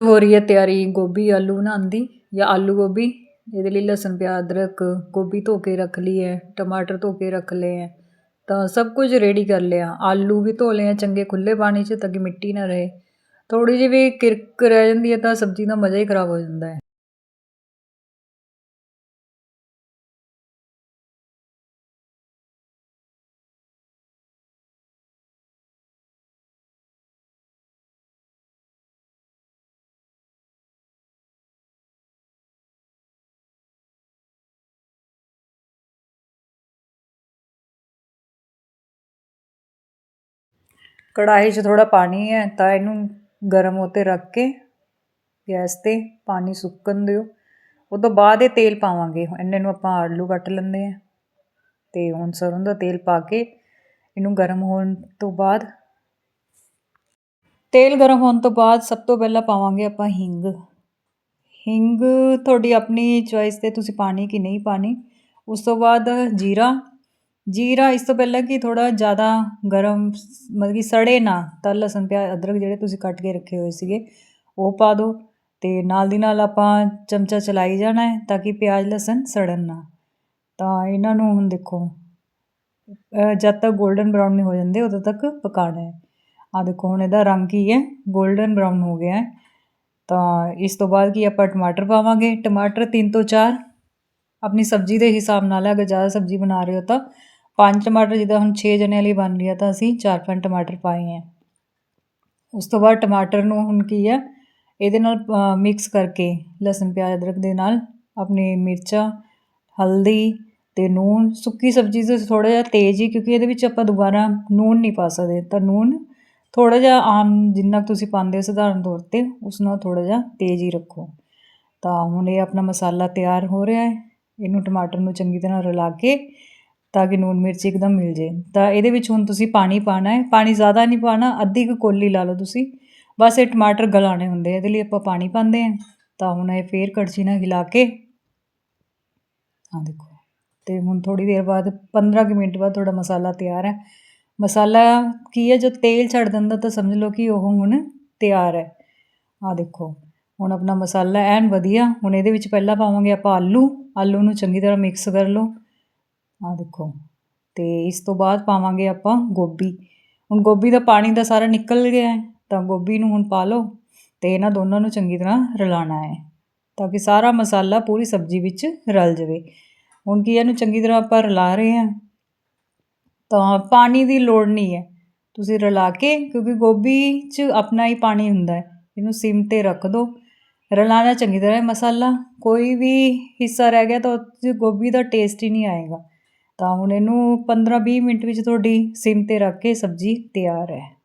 ਹੋ ਰਹੀ ਹੈ ਤਿਆਰੀ, ਗੋਭੀ, ਆਲੂ ਬਣਾਉਣ ਦੀ ਜਾਂ ਆਲੂ ਗੋਭੀ। ਇਹਦੇ ਲਈ ਲਸਣ, ਪਿਆਜ਼, ਅਦਰਕ, ਗੋਭੀ ਧੋ ਕੇ ਰੱਖ ਲਈ ਹੈ, ਟਮਾਟਰ ਧੋ ਕੇ ਰੱਖ ਲਏ ਹੈ। ਤਾਂ ਸਭ ਕੁਝ ਰੈਡੀ ਕਰ ਲਿਆ। ਆਲੂ ਵੀ ਧੋ ਲਏ ਆ ਚੰਗੇ ਖੁੱਲ੍ਹੇ ਪਾਣੀ 'ਚ ਤਾਂ ਕਿ ਮਿੱਟੀ ਨਾ ਰਹੇ। ਥੋੜ੍ਹੀ ਜਿਹੀ ਵੀ ਕਿਰਕ ਰਹਿ ਜਾਂਦੀ ਹੈ ਤਾਂ ਸਬਜ਼ੀ ਦਾ ਮਜ਼ਾ ਹੀ ਖਰਾਬ ਹੋ ਜਾਂਦਾ ਹੈ। ਕੜਾਹੀ 'ਚ ਥੋੜਾ ਪਾਣੀ ਹੈ, ਤਾਂ ਇਹਨੂੰ ਗਰਮ ਉਤੇ ਰੱਖ ਕੇ ਗੈਸ ਤੇ ਪਾਣੀ ਸੁੱਕਣ ਦਿਓ। ਉਹ ਤੋਂ ਬਾਅਦ ਇਹ ਤੇਲ ਪਾਵਾਂਗੇ। ਇੰਨੇ ਨੂੰ ਆਪਾਂ ਆਲੂ ਕੱਟ ਲੈਂਦੇ ਆ ਤੇ ਹੁਣ ਸਰੋਂ ਦਾ ਤੇਲ ਪਾ ਕੇ ਇਹਨੂੰ ਗਰਮ ਹੋਣ ਤੋਂ ਬਾਅਦ ਤੇਲ ਗਰਮ ਹੋਣ ਤੋਂ ਬਾਅਦ ਸਭ ਤੋਂ ਪਹਿਲਾਂ ਪਾਵਾਂਗੇ ਆਪਾਂ ਹਿੰਗ। ਹਿੰਗ ਤੁਹਾਡੀ ਆਪਣੀ ਚੋਇਸ ਤੇ ਤੁਸੀਂ ਪਾਣੀ ਕਿ ਨਹੀਂ ਪਾਣੀ। ਉਸ ਤੋਂ ਬਾਅਦ ਜੀਰਾ ਜੀਰਾ ਇਸ ਤੋਂ ਪਹਿਲਾਂ ਕਿ ਥੋੜ੍ਹਾ ਜ਼ਿਆਦਾ ਗਰਮ ਮਤਲਬ ਕਿ ਸੜੇ ਨਾ, ਤਾਂ ਲਸਣ ਪਿਆਜ਼ ਅਦਰਕ ਜਿਹੜੇ ਤੁਸੀਂ ਕੱਟ ਕੇ ਰੱਖੇ ਹੋਏ ਸੀਗੇ, ਉਹ ਪਾ ਦਿਓ ਅਤੇ ਨਾਲ ਦੀ ਨਾਲ ਆਪਾਂ ਚਮਚਾ ਚਲਾਈ ਜਾਣਾ ਹੈ ਤਾਂ ਕਿ ਪਿਆਜ਼, ਲਸਣ ਸੜਨ ਨਾ। ਤਾਂ ਇਹਨਾਂ ਨੂੰ ਹੁਣ ਦੇਖੋ ਜਦ ਤੱਕ ਗੋਲਡਨ ਬਰਾਊਨ ਨਹੀਂ ਹੋ ਜਾਂਦੇ, ਉਦੋਂ ਤੱਕ ਪਕਾਉਣਾ ਹੈ। ਆ ਦੇਖੋ, ਹੁਣ ਇਹਦਾ ਰੰਗ ਕੀ ਹੈ? 골ਡਨ ਬਰਾਊਨ ਹੋ ਗਿਆ ਹੈ। ਤਾਂ ਇਸ ਤੋਂ ਬਾਅਦ ਕੀ ਆਪਾਂ ਟਮਾਟਰ ਪਾਵਾਂਗੇ? ਟਮਾਟਰ 3 ਤੋਂ 4 ਆਪਣੀ ਸਬਜ਼ੀ ਦੇ ਹਿਸਾਬ ਨਾਲ ਅਗਰ ਜ਼ਿਆਦਾ ਸਬਜ਼ੀ ਬਣਾ ਰਹੇ ਹੋ ਤਾਂ। ਪੰਜ ਟਮਾਟਰ ਜਿੱਦਾਂ ਹੁਣ 6 ਜਣਿਆਂ ਲਈ ਬਣ ਰਹੀ ਆ, ਤਾਂ ਅਸੀਂ 4-5 ਟਮਾਟਰ ਪਾਏ ਹੈ ਉਸ ਤੋਂ ਬਾਅਦ ਟਮਾਟਰ ਨੂੰ ਹੁਣ ਕੀ ਆ, ਇਹਦੇ ਨਾਲ ਮਿਕਸ ਕਰਕੇ ਲਸਣ, ਪਿਆਜ਼, ਅਦਰਕ ਦੇ ਨਾਲ ਆਪਣੇ ਮਿਰਚਾਂ, ਹਲਦੀ ਤੇ ਨੂਨ ਸੁੱਕੀ ਸਬਜ਼ੀ ਤੇ ਥੋੜਾ ਜਿਹਾ ਤੇਜ਼ ਹੀ, ਕਿਉਂਕਿ ਇਹਦੇ ਵਿੱਚ ਆਪਾਂ ਦੁਬਾਰਾ ਨੂਨ ਨਹੀਂ ਪਾ ਸਕਦੇ। ਤਾਂ ਨੂਨ ਥੋੜਾ ਜਿਹਾ ਆਮ ਜਿੰਨਾ ਤੁਸੀਂ ਪਾਉਂਦੇ ਹੋ ਸਧਾਰਨ ਤੌਰ ਤੇ, ਉਸ ਨਾਲ ਥੋੜਾ ਜਿਹਾ ਤੇਜ਼ ਹੀ ਰੱਖੋ। ਤਾਂ ਹੁਣ ਇਹ ਆਪਣਾ ਮਸਾਲਾ ਤਿਆਰ ਹੋ ਰਿਹਾ ਹੈ। ਇਹਨੂੰ ਟਮਾਟਰ ਨੂੰ ਚੰਗੀ ਤਰ੍ਹਾਂ ਰਲਾ ਕੇ ਤਾਂ ਕਿ ਨੂਨ ਮਿਰਚ ਇੱਕਦਮ ਮਿਲ ਜੇ। ਤਾਂ ਇਹਦੇ ਵਿੱਚ ਹੁਣ ਤੁਸੀਂ ਪਾਣੀ ਪਾਣਾ ਹੈ। ਪਾਣੀ ਜ਼ਿਆਦਾ ਨਹੀਂ ਪਾਣਾ ਅੱਧੀ ਕੁ ਕੋਲੀ ਲਾ ਲਓ ਤੁਸੀਂ। ਬਸ ਇਹ ਟਮਾਟਰ ਗਲਾਣੇ ਹੁੰਦੇ ਇਹਦੇ ਲਈ ਆਪਾਂ ਪਾਣੀ ਪਾਉਂਦੇ ਆ ਤਾਂ ਹੁਣ ਇਹ ਫੇਰ ਕੜਛੀ ਨਾਲ ਹਿਲਾ ਕੇ ਆ ਦੇਖੋ। ਤੇ ਹੁਣ ਥੋੜੀ ਦੇਰ ਬਾਅਦ 15 ਕਿ ਮਿੰਟ ਬਾਅਦ ਤੁਹਾਡਾ ਮਸਾਲਾ ਤਿਆਰ ਹੈ। ਮਸਾਲਾ ਕੀ ਹੈ? ਜੋ ਤੇਲ ਛੱਡ ਦਿੰਦਾ ਤਾਂ ਸਮਝ ਲਓ ਕਿ ਉਹ ਹੁਣ ਤਿਆਰ ਹੈ। ਆ ਦੇਖੋ, ਹੁਣ ਆਪਣਾ ਮਸਾਲਾ ਐਨ ਵਧੀਆ। ਹੁਣ ਇਹਦੇ ਵਿੱਚ ਪਹਿਲਾਂ ਪਾਵਾਂਗੇ ਆਪਾਂ ਆਲੂ। ਆਲੂ ਨੂੰ ਚੰਗੀ ਤਰ੍ਹਾਂ ਮਿਕਸ ਕਰ ਲਓ। ਆਹ ਦੇਖੋ। ਅਤੇ ਇਸ ਤੋਂ ਬਾਅਦ ਪਾਵਾਂਗੇ ਆਪਾਂ ਗੋਭੀ। ਹੁਣ ਗੋਭੀ ਦਾ ਪਾਣੀ ਦਾ ਸਾਰਾ ਨਿਕਲ ਗਿਆ ਹੈ, ਤਾਂ ਗੋਭੀ ਨੂੰ ਹੁਣ ਪਾ ਲਓ ਅਤੇ ਇਹਨਾਂ ਦੋਨਾਂ ਨੂੰ ਚੰਗੀ ਤਰ੍ਹਾਂ ਰਲਾਉਣਾ ਹੈ, ਤਾਂ ਕਿ ਸਾਰਾ ਮਸਾਲਾ ਪੂਰੀ ਸਬਜ਼ੀ ਵਿੱਚ ਰਲ ਜਾਵੇ। ਹੁਣ ਕੀ ਇਹਨੂੰ ਚੰਗੀ ਤਰ੍ਹਾਂ ਆਪਾਂ ਰਲਾ ਰਹੇ ਹਾਂ। ਤਾਂ ਪਾਣੀ ਦੀ ਲੋੜ ਨਹੀਂ ਹੈ। ਤੁਸੀਂ ਰਲਾ ਕੇ, ਕਿਉਂਕਿ ਗੋਭੀ 'ਚ ਆਪਣਾ ਹੀ ਪਾਣੀ ਹੁੰਦਾ ਹੈ, ਇਹਨੂੰ ਸਿਮ ਤੇ ਰੱਖ ਦਿਓ ਰਲਾਣਾ ਚੰਗੀ ਤਰ੍ਹਾਂ ਮਸਾਲਾ। ਕੋਈ ਵੀ ਹਿੱਸਾ ਰਹਿ ਗਿਆ ਤਾਂ ਉਹ ਗੋਭੀ ਦਾ ਟੇਸਟ ਹੀ ਨਹੀਂ ਆਏਗਾ। ਤਾਂ ਹੁਣ ਇਹਨੂੰ 15 20 ਮਿੰਟ ਵਿੱਚ ਤੁਹਾਡੀ ਸਿਮ ਤੇ ਰੱਖ ਕੇ ਸਬਜ਼ੀ ਤਿਆਰ ਹੈ।